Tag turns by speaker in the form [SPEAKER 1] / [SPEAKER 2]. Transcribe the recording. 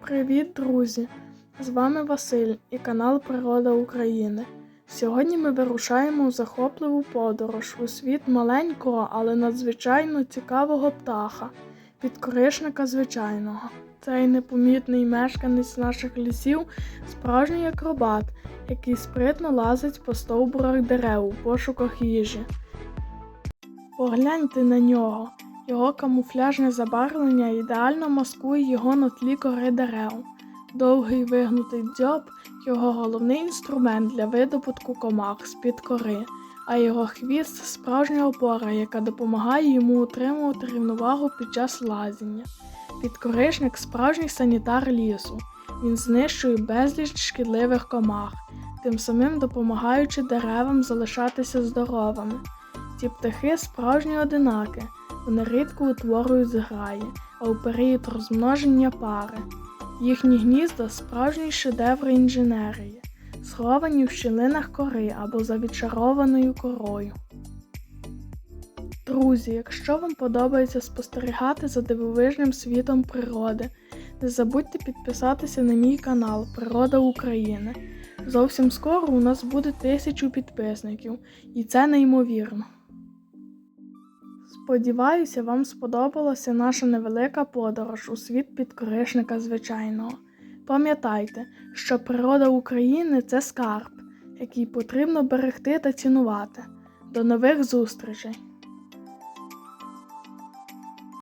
[SPEAKER 1] Привіт, друзі! З вами Василь і канал Природа України. Сьогодні ми вирушаємо у захопливу подорож у світ маленького, але надзвичайно цікавого птаха підкоришника звичайного. Цей непомітний мешканець наших лісів справжній акробат, який спритно лазить по стовбурах дерев у пошуках їжі. Погляньте на нього. Його камуфляжне забарвлення ідеально маскує його на тлі кори дерев. Довгий вигнутий дзьоб його головний інструмент для видобутку комах з-під кори, а його хвіст справжня опора, яка допомагає йому утримувати рівновагу під час лазіння. Підкоришник справжній санітар лісу. Він знищує безліч шкідливих комах, тим самим допомагаючи деревам залишатися здоровими. Ці птахи справжні одинаки. Вони рідко утворюють зграї, а у період розмноження пари. Їхні гнізда справжні шедеври інженерії, сховані в щілинах кори або за відчарованою корою. Друзі, якщо вам подобається спостерігати за дивовижним світом природи, не забудьте підписатися на мій канал Природа України. Зовсім скоро у нас буде тисячу підписників, і це неймовірно. Сподіваюся, вам сподобалася наша невелика подорож у світ підкоришника звичайного. Пам'ятайте, що природа України це скарб, який потрібно берегти та цінувати. До нових зустрічей!